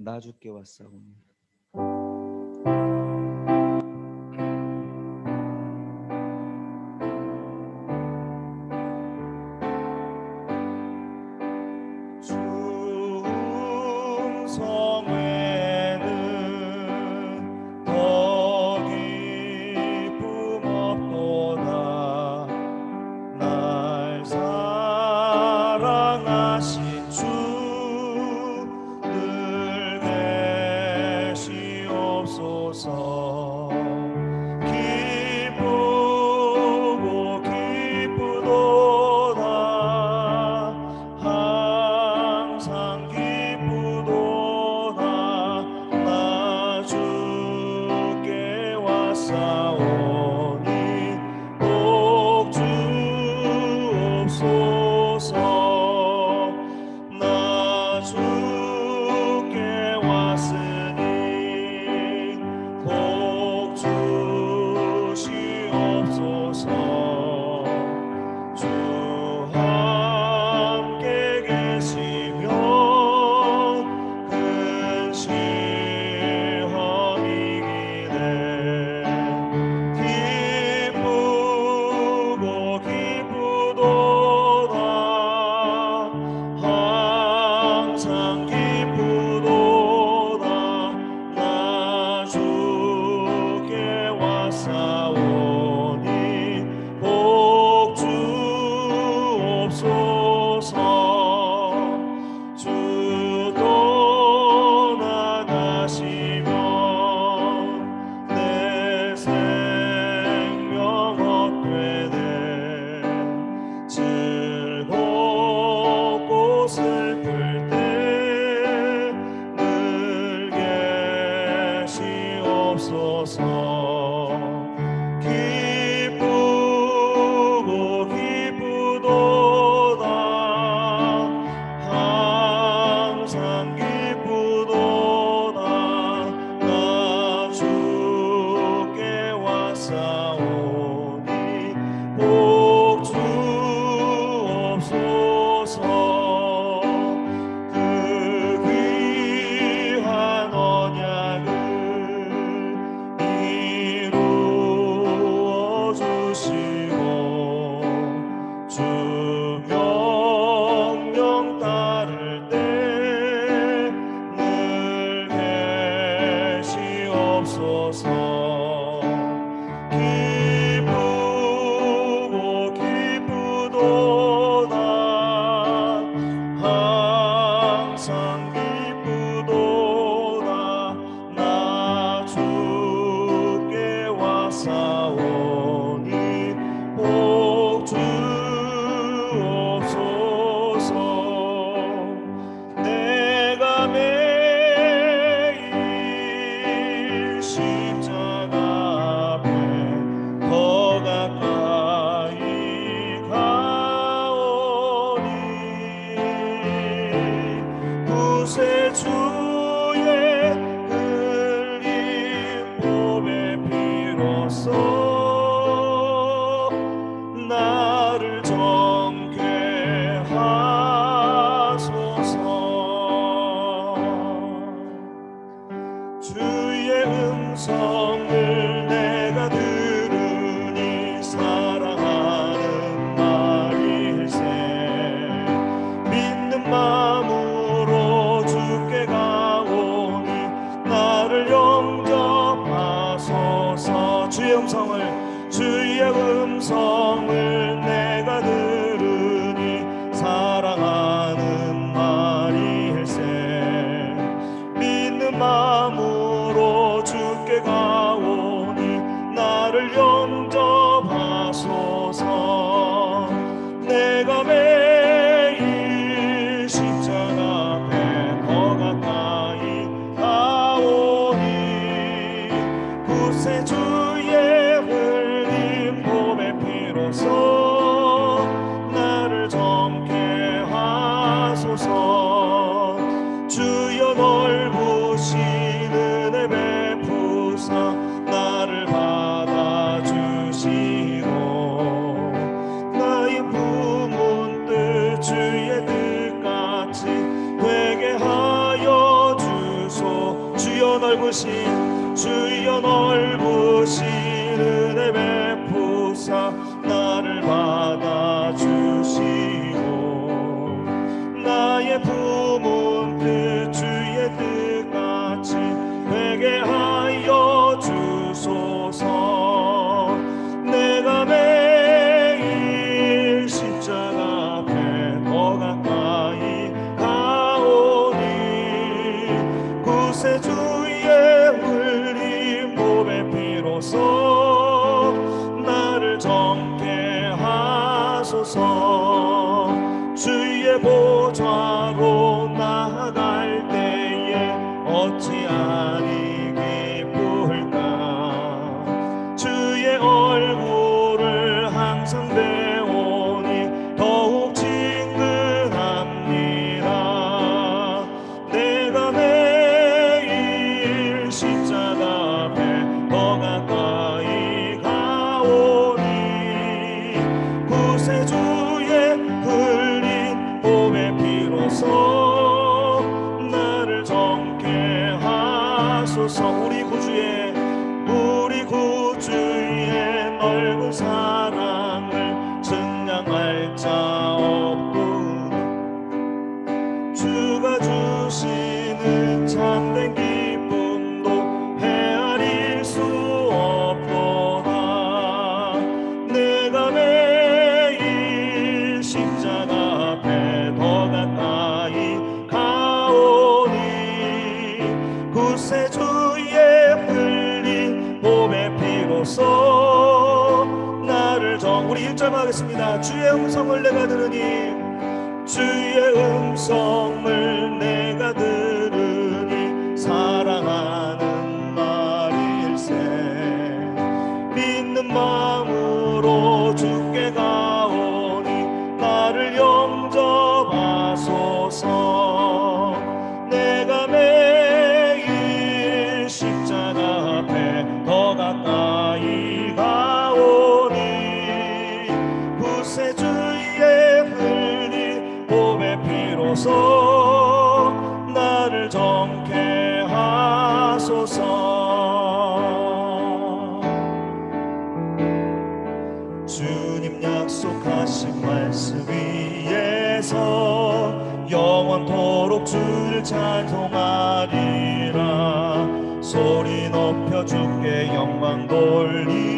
나 주께 왔사오니 넓으신 주여 넓으신 구주의 넓은 사 우리 1절 하겠습니다. 주의 음성을 내가 들으니 주의 음성을 내가 들으니 구세주의 흘린 몸의 피로써 나를 정케 하소서. 주님 약속하신 말씀 위에서 영원토록 주를 찬송하리라. 소리 높여 주께 영광 돌리며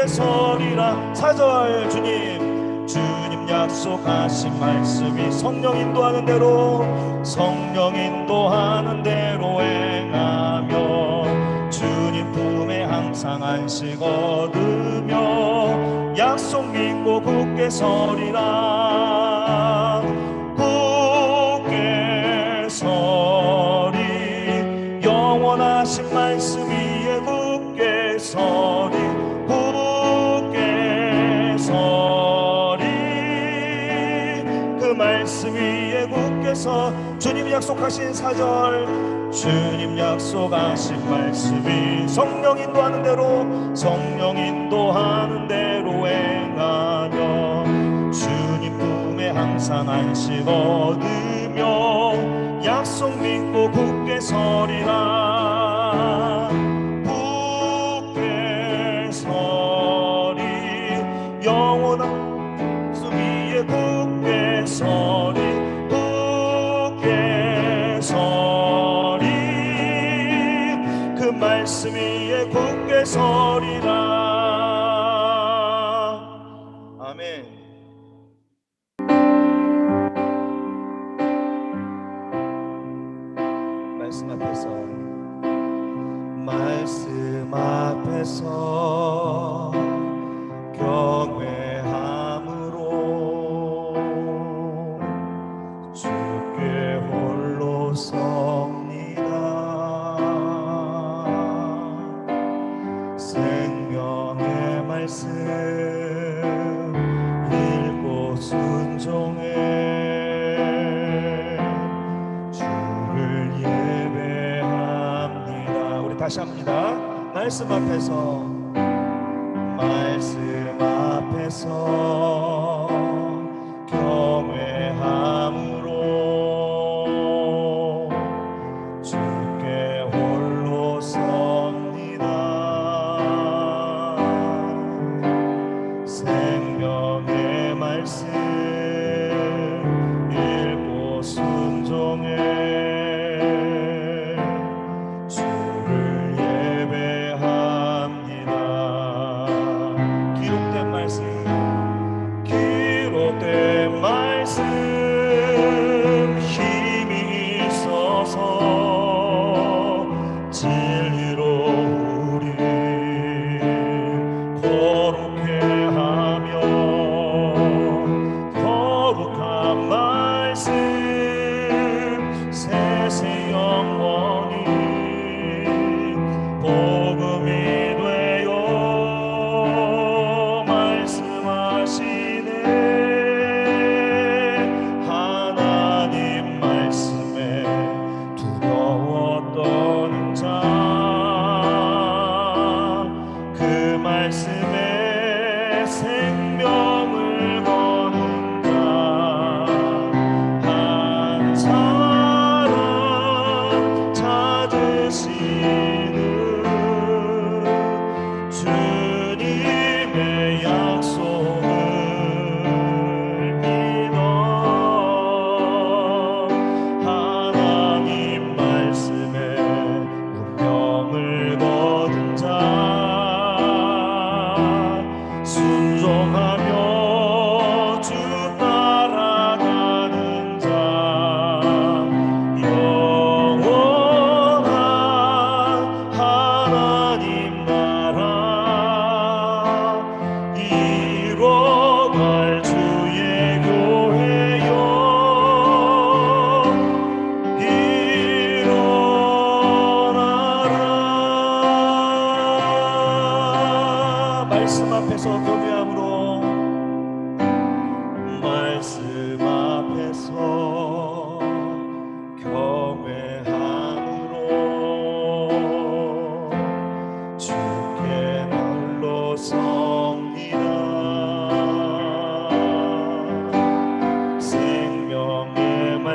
굳게 서리라 사절 주님. 주님 약속하신 말씀이 성령 인도하는 대로 성령 인도하는 대로 행하며 주님 품에 항상 안식 얻으며 약속 믿고 굳게 서리라 주께서 주님 약속하신 사절 주님 약속하신 말씀이 성령 인도하는 대로 성령 인도하는 대로 행하며 주님 꿈에 항상 안식 얻으며 약속 믿고 굳게 서리라. 말씀 앞에서 말씀 앞에서 말씀 앞에서.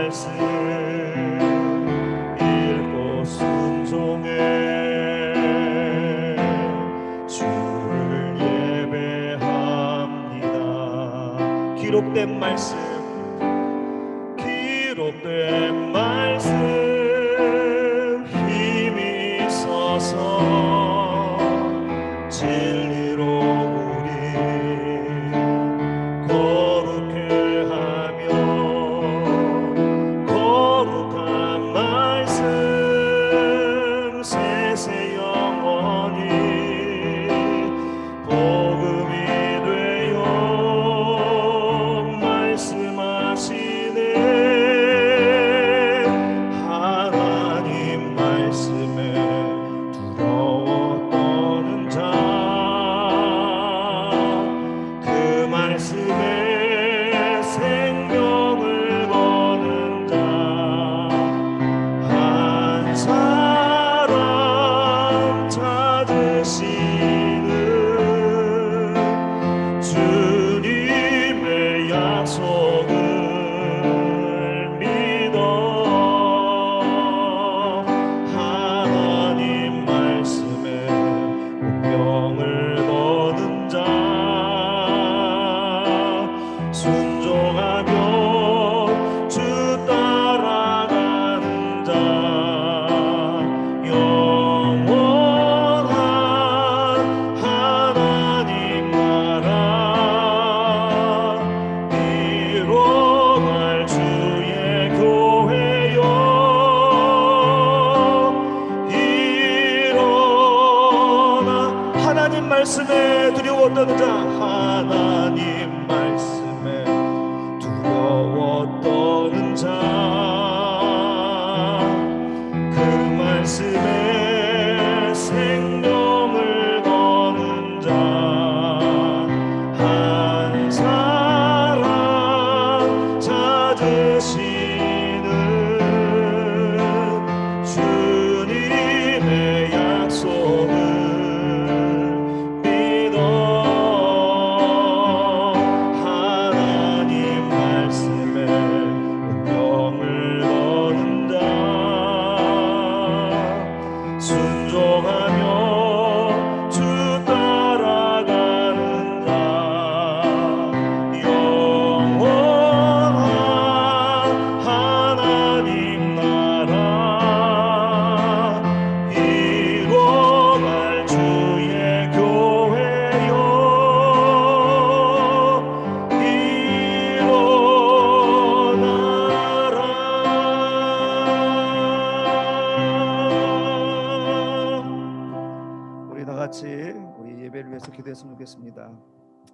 말씀.